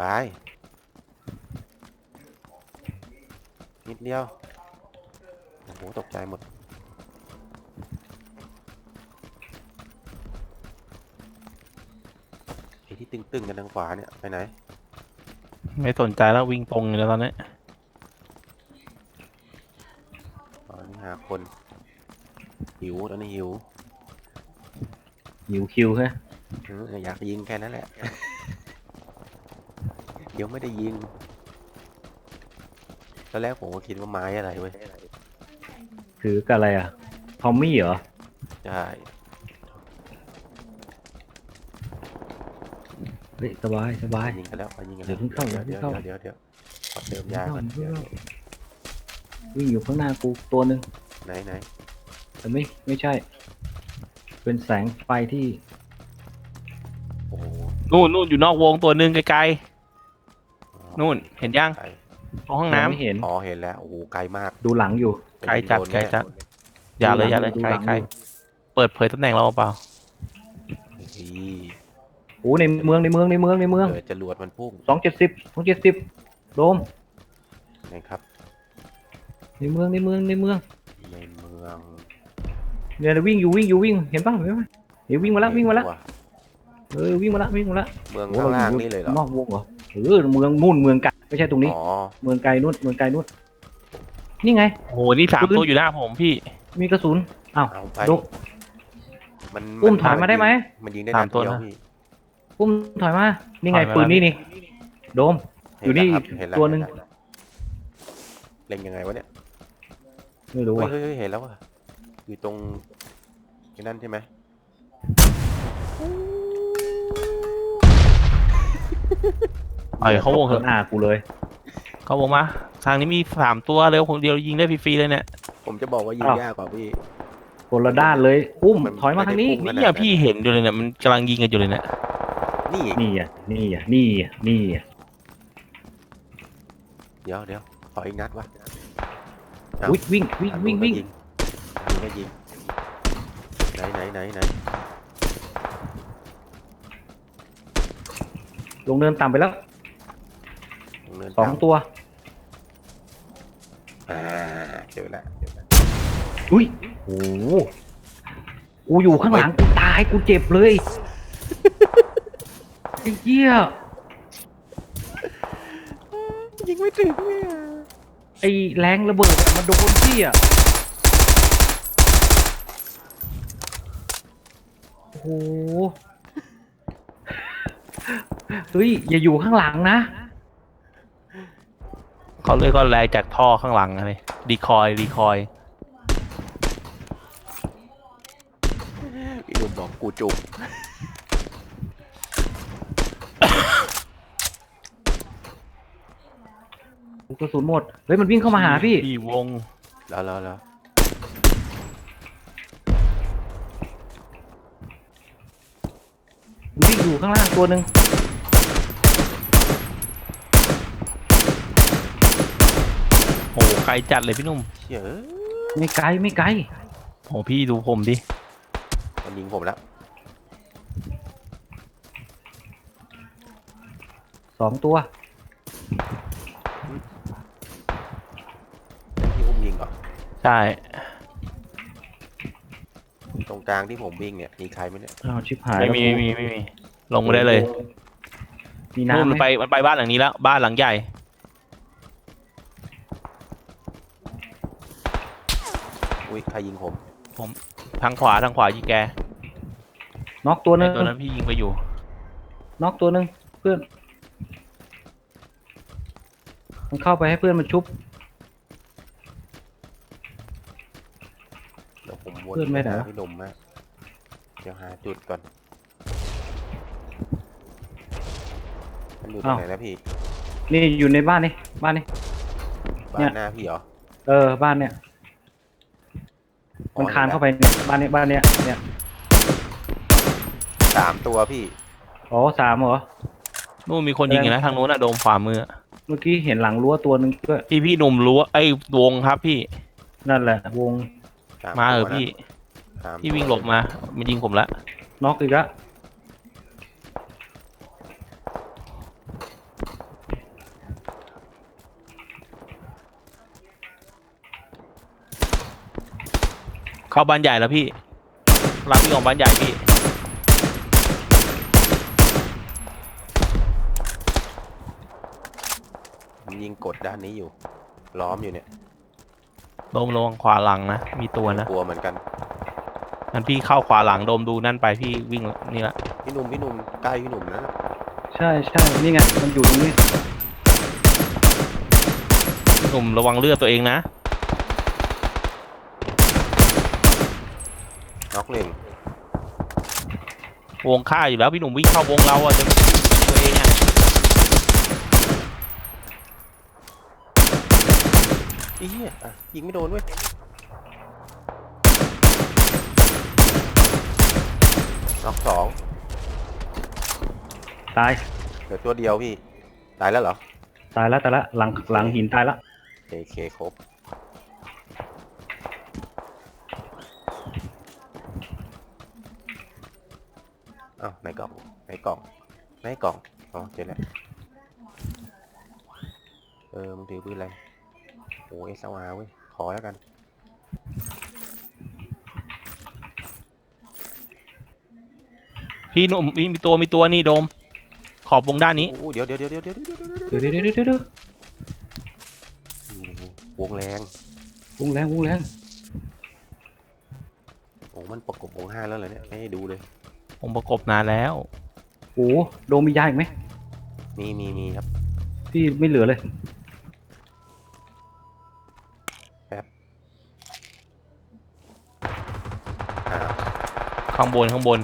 บายนิดเดียว โอ้โห ตกใจหมด ไอ้ที่ตึงๆกันทางขวาเนี่ย ไปไหน ไม่สนใจแล้ววิ่งตรงอยู่แล้วตอนนี้ตอนนี้หาคน หิวตอนนี้หิว หิวคิวฮะเอออยากยิงแค่นั้นแหละเดี๋ ยวไม่ได้ยิงตอนแรกผมก็คิดว่าไม้อะไรเว้ยถือกับอะไรอะทอมมี่เหรอ ใช่เฮ้ยสบายสบาย ยิงกันแล้วยิงกันเดี๋แล้วยวเพิ่งเข้า เดี๋ยวเดี๋เดี๋ยยววเดี๋ยวเดี๋ยวขอเติมเดี๋ยยาวก่อนเดี๋ยววิ่งอยู่ข้างหน้ากูตัวหนึ่งไหนไหนแต่ไม่ไม่ใช่ เป็นแสงไฟที่โอ้โหนู่นนู่นอยู่นอกวงตัวหนึ่งไกลๆ นู่นเห็นยังไกลตรงห้องน้ำไม่เห็น อ๋อเห็นแล้วโอ้โหไกลมากดูหลังอยู่ไกลจัดโนไกลแน่จัด อย่าเลยอย่าเลยดูไกลหลังไกลอยู่เปิดเผยตำแหน่งเราเปล่าอีโอ้ในเมืองในเมืองในเมืองในเมืองเกิดจรวดมันพุ่งสองเจ็ดสิบสองเจ็ดสิบโดมนะครับ ในเมืองในเมืองในเมืองในเมืองเนี่ยวิ่งอยู่วิ่งอยู่วิ่งเห็นป่ะเห็นป่ะเดี๋ยววิ่งมาแล้ววิ่งมาแล้วว่ะเออวิ่งมาแล้ววิ่งมาแล้วเมืองโอ้ข้างล่างเรนี่เลยเหรอนอกวงเหรอ เออเมืองนู่นเมืองไกลไม่ใช่ตรงนี้ อ๋อเมืองไกลนู่นเมืองไกลนู่นนี่ไง โอ้โหนี่สามปืน ตัวอยู่หน้าผมพี่ มีกระสุนอ้าวเอาไปโดมันอุ้มถอยมาได้ไหม มันยิงได้สานัมดตัวเดียวนะ พี่ปุ้มถอยมา นี่ไงถอยมา ปืนแล้วนี่นี่โดม อยู่นี่เห็แล้วครับเห็แล้วตัวหนึ่ง เห็แล้วเล็งยังไงวะเนี่ยไม่รู้เฮ้ยอะเฮ้ยเฮ้ยเห็นแล้วว่ะอยู่ตรงไอ้นั่นใช่ไหม ปล่อยเขาวงเถข้าอะหน้ากูเลยเขาวงมา ทางนี้มีสามตัวเลยคนเดียวยิงได้ฟรีๆเลยเนี่ย ผมจะบอกว่ายิงอ้าว ยากกว่าพี่ คนละด้านเลยปุ้มมันถอยมาทางนี้ ไม่ได้พุ่งนี่อย่างพี่เห็นอยู่เลยเนี่ยมันกำลังยิงกันอยู่เลยเนี่ยนี่ นี่อะนี่อะนี่อะนี่อะเดี๋ยวเดี๋ยวขออีกนัดวะอ้าวอุ๊ยวิ่งวิ่งทางวิ่งนู้นวิ่งก็ยิงทางนี้ก็ยิง ไหนไหนไหนไหนลงเนินต่ำไปแล้ว ตรงเนินสองต่ำตัว อ่าเจอแล้วเจอแล้วอุ้ยโอ้โหกูอยู่ข้างหลังกูตายกูเจ็บเลยไอ้เหี้ยยิงไม่ถึงเนี่ยไอ้แรงระเบิดอะมันโดนพี่อะโอ้โหเฮ้ยอย่าอยู่ข้างหลังนะ เขาเลยก็แรงจากท่อข้างหลังอะไรดีคอยดีคอยพี่หนุ่มบอกกูจุกกระสุนหมด เฮ้ยมันวิ่งเข้ามาหาพี่พี่วงแล้วแล้วแล้วมันวิ่งอยู่ข้างล่างตัวหนึ่ง โอ้โห ไกลจัดเลยพี่หนุ่มเชื่อไม่ไกลไม่ไกลโอ้พี่ดูผมดิ มันยิงผมแล้วสองตัวที่อุ้มยิงก่อนใช่ตรงกลางที่ผมวิ่งเนี่ยมีใครไหมเนี่ยอ้าวชิบหายไม่แล้วมีไม่มีไม่มี ลงมาได้เลยมีนู่นน้ำมันไหไปมมันไปบ้านหลังนี้แล้ว บ้านหลังใหญ่ อุ้ยใครยิงผม ทางขวาทางขวายิงแกน็อกตัวหนึไอ้งตัวนั้นพี่ยิงไปอยู่ น็อกตัวหนึงเพื่อน มันเข้าไปให้เพื่อนมันชุบ เดี๋ยวผมวนเพื่อนไม่ไหนหาวะ พี่หนุ่มมาเดี๋ยวหาจุดก่อน มันอยู่ตรงไหนนะพี่นี่อยู่ในบ้านนี่บ้านนี่ บ้าเนี่นยหน้าพี่เหรอ เออบ้านเนี่ยอ๋อ มันคานห็เข้าแล้วไปเนี่ยบ้านเนี้ยบ้านเนี้ยเนี่ยสามตัวพี่ อ๋อสามเหรอ นู่นมีคนยิงอยู่นะทางนู้นอะโดมขวามืออะเมื่อกี้เห็นหลังรั้วตัวหนึ่งด้วยพี่พี่หนุ่มรู้ว่าไอ้ยวงครับพี่นั่นแหละ วงสมาเอตัอนะพี่ สามพี่ตัววิ่งหลบมา มันยิงผมละน็อกอีกแล้ว เข้าบ้านใหญ่แล้วพี่รับพี่ของบ้านใหญ่พี่ มันยิงกดด้านนี้อยู่ ล้อมอยู่เนี่ยโดมระวังขวาหลังนะ มีตัวนะกลัวเหมือนกันงั้นพี่เข้าขวาหลังโดมดูนั่นไปพี่วิ่งนี่ละพี่หนุ่มพี่หนุ่มใกล้พี่หนุ่มนะใช่ใช่นี่ไง มันอยู่ตรงนี้พี่หนุ่มระวังเลือดตัวเองนะ น็อกหนึ่งวงฆ่าอยู่แล้วพี่หนุ่มวิ่งเข้าวงเราอะจะตัวเองอะอีเหี้ยอะยิงไม่โดนเว้ยน็อกสองตาย เหลือตัวเดียวพี่ ตายแล้วเหรอ ตายแล้วตายแล้วหลังหลังหินตายแล้วเคเคครบ อ้าวในกล่องในกล่องในกล่องอ๋อเจอแล้วเออมึงถือปืนอะไรโอ้เอสอาเว้ยขอแล้วกัน พี่หนุ่มมีตัวมีตัวนี่โดม ขอบวงด้านนี้ โอ้เดี๋ยวเดี๋ยวเดี๋ยวเดี๋ยวเดี๋ยวเดี๋ยวเดี๋ยวเดี๋ยวเดี๋ยวเดี๋ยวเดี๋ยวเดี๋ยวโอ้โหวงแรงวงแรงวงแรงโอ้มันประกบวงห้าแล้วเหรอเนี่ยไม่ให้ดูเลย ผมประกบนานแล้ว โอ้โหโดมมียาอีกไหมมีมีมีครับ พี่ไม่เหลือเลยอ่าข้างบนข้างบน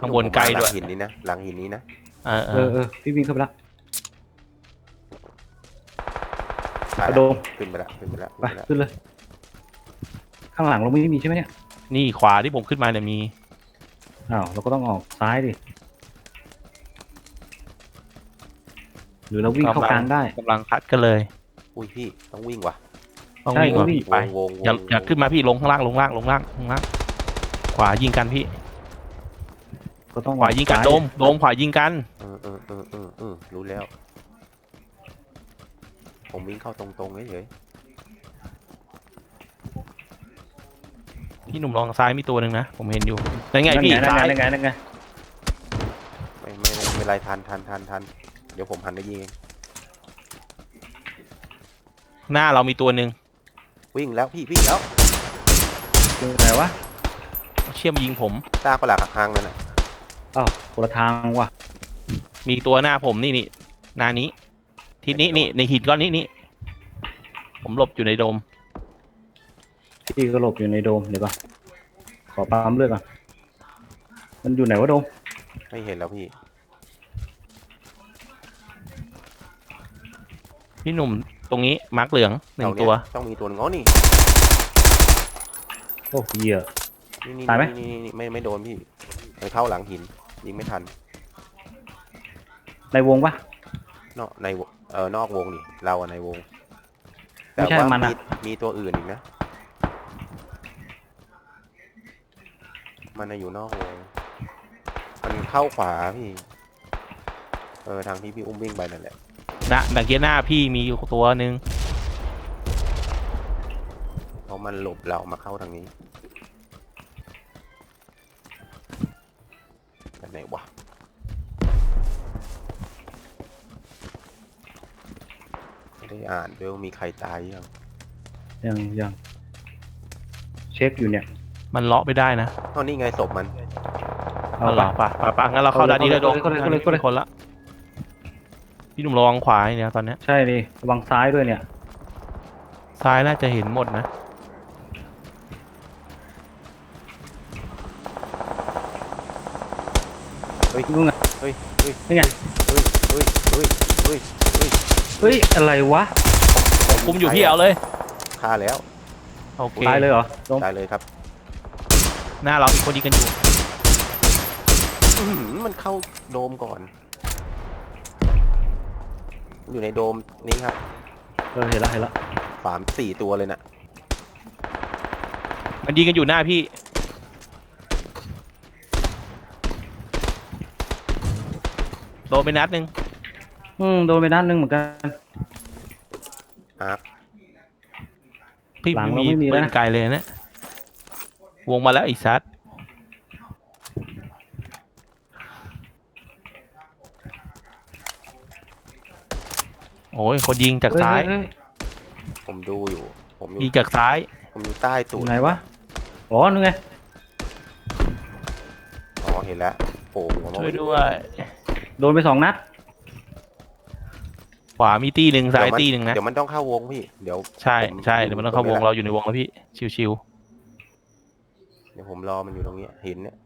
ข้างบนไกลด้วยหลังหินนี้นะหลังหินนี้นะเออเอเอออเออพี่วิ่งเข้าไปละตายกระโดแล้วมขึ้นไปแล้วขึ้นไปแล้วขึ้นไปไปแล้วขึ้นเลย ข้างหลังเราไม่มีใช่ไหมเนี่ยนี่ขวาที่ผมขึ้นมาเนี่ยมี อ้าวเราก็ต้องออกซ้ายดิ หรือเราวิ่งเข้ากลางได้ กำลังคัดกันเลย อุ้ยพี่ต้องวิ่งว่ะต้องใช่วิ่งก่อนต้องวิ่งพี่ไปวงวงวงอย่าอย่าขึ้นมาพี่ลงข้างล่างลงล่างลงล่างลงล่าง ขวายิงกันพี่ ก็ต้องขวายิงกันซ้โดมโดมขวายิงกันเออเออเออเออเออรู้แล้ว ผมวิ่งเข้าตรงๆเฉย พี่หนุ่มลองซ้ายมีตัวหนึ่งนะ ผมเห็นอยู่นั่นไงพี่นั่นซ้ายไงนั่นไงนั่นไงๆไม่ไม่ไม่ไม่เป็นไรทันทันทันทันเดี๋ยวผมหันไปยิงเองหน้าเรามีตัวหนึ่งวิ่งแล้วพี่วิ่งแล้วอยู่ไหนวะเชื่อมยิงผมตาประหลาดหักหางนั่นน่ะอ้าวคนละทางว่ะมีตัวหน้าผมนี่นี่หน้านี้ทิศนี้นี่ในหินก้อนนี้นี่ผมหลบอยู่ในโดม พี่ก็หลบอยู่ในโดมเดี๋ยวก่อนขอปั๊มเลือดก่อนมันอยู่ไหนวะโดมไม่เห็นแล้วพี่ พี่หนุ่มตรงนี้มาร์กเหลืองหนึ่งเอาเยตัว ต้องมีตัวหนึงอ๋อนี่โอ้เหี้ย นี่นี่ตายไหม นี่นี่นี่ไม่ไม่โดนพี่มันเข้าหลังหินยิงไม่ทันในวงปะ นอกในวงเออนอกวงนี่เราอะในวงไม่ใช่แต่ว่ามันอะมีตัวอื่นอีกนะ มันน่ะอยู่นอกวงมันเข้าขวาพี่ เออทางที่พี่อุ้มวิ่งไปนั่นแหละ นะดังเกียหน้าพี่มีอยู่ตัวหนึ่งเพราะมันหลบเรามาเข้าทางนี้แต่ไหนวะ ไม่ได้อ่านด้วยว่ามีใครตายยังยังยังเช็คอยู่เนี่ย มันเลาะไม่ได้นะเท่านี้ไงศพมันเอาเอาเหรปะอป่ะป่ะป่ะงั้นเราเข้าเอาเลยด้านนี้เลยโดมเข้าเลยเข้าเลยเข้าเลยมีคนละพี่หนุ่มระวังขวาเนี่ยตอนเนี้ยใช่ดิระวังซ้ายด้วยเนี่ย ซ้ายน่าจะเห็นหมดนะนู่นไงเฮ้ยเฮ้ยนี่ไงเฮ้ยเฮ้ยเฮ้ยเฮ้ยเฮ้ยเฮ้ย อะไรวะ คุมอยู่พี่เอาเลยฆ่าแล้วโอเคตายเลยเหรอโดมตายเลยครับ หน้าเรามีคนยิงกันอยู่ อื้อหือมันเข้าโดมก่อน อยู่ในโดมนี้ครับเออเห็นแล้วเห็นแล้วสามสี่ตัวเลยน่ะ มันยิงกันอยู่หน้าพี่ โดนไปนัดหนึ่งอืมโดนไปด้านหนึงเหมือนกันอาร์คพี่หลังไม่เรามีไม่มีปืแล้วนนะ ไกลเลยนะ วงมาแล้วไอีซัดโอ้ยคนยิงจากซ้าย เฮ้เฮ้เฮ้ผมดูอยู่ ผมอยู่ยิงจากซ้าย ผมอยู่ใต้อตูดยู่ไหนวะ อ๋อนึงไง อ๋อเห็นแล้วโผล่หัวมาช่วยด้วย โดนไปสองนัด ขวามีตีหนึ่งซ้ายตีหนึ่งนะ เดี๋ยวมันต้องเข้าวงพี่ เดี๋ยว ใช่ผม ใช่เดี๋ยวมันต้องเข้าวงผมไม่ละเราอยู่ในวงแล้วพี่ ชิวเดี๋ยวผมรอมันอยู่ตรงเนี้ยหินเนี่ย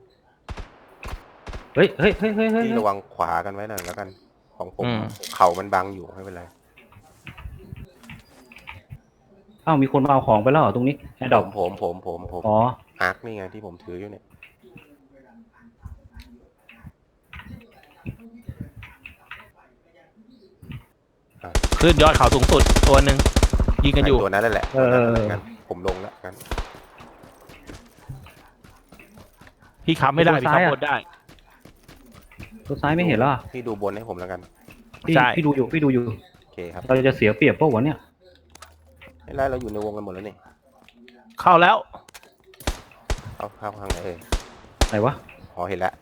เฮ้ยเฮ้ยเฮ้ยเฮ้ยเฮ้ยพี่ระวังขวากันไว้หน่อยแล้วกัน ของผมอืม เข่ามันบังอยู่ไม่เป็นไรเอ้ามีคนมาเอาของไปแล้วเหรอตรงนี้แอดดผอกมผมผมผมผมอ๋อ อาร์คนี่ไงที่ผมถืออยู่เนี่ยๆขึ้นยอดเขาสูงสุดตัวหนึ่งยิงกันอยู่ ไตัวนั้นนั่นแหละเออ ตัวนั้นนั่นแหละงั้นผมลงแล้วงั้น พี่ค้ำไม่ได้ตัวพี่ซ้ายอะค้ำบนได้ ตัวซ้ายไม่เห็นเหรอพี่ดูบนให้ผมแล้วกัน พี่ใช่ พี่ดูอยู่พี่ดูอยู่ โอเคครับเราจะเสียเปรียบเปล่าวะเนี่ยไม่ไรเราอยู่ในวงกันหมดแล้วนี่เข้าแล้วเข้าเข้าข้างไหนเอ่ยไหนวะอ๋อเห็นแล้ว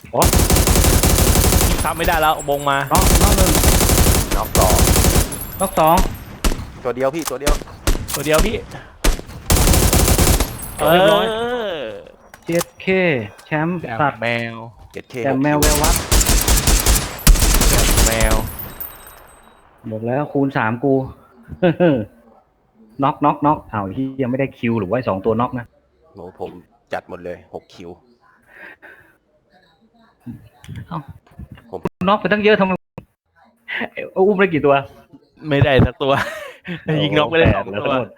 พี่ค้ำไม่ได้แล้ววงมาน้องน้องหนึ่งน็อกสองน้องสองตัวเดียวพี่ตัวเดียวตัวเดียวพี่เอเรียบร้อยอ เจ็ดเค แชมป์แต้สัมตว์แมวเจ็ดเคแต่แมวแวววัดแต้มแมวบอกแล้วคูณสามกูน็อกน็อกน็อกอ้าวที่ยังไม่ได้คิวหรือว่าไอ้สองตัวน็อกนะโหผมจัดหมดเลยหกคิวน็อกไปตั้งเยอะทำไมเอ้ยอุ้มได้กี่ตัว ไม่ได้สักตัว ยิงน็อกไปได้สองแปแล้วตัวทั้งหมด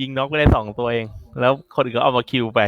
ยิงน็อกไปได้สองตัวเอง แล้วคนอื่นก็เอามาคิวไป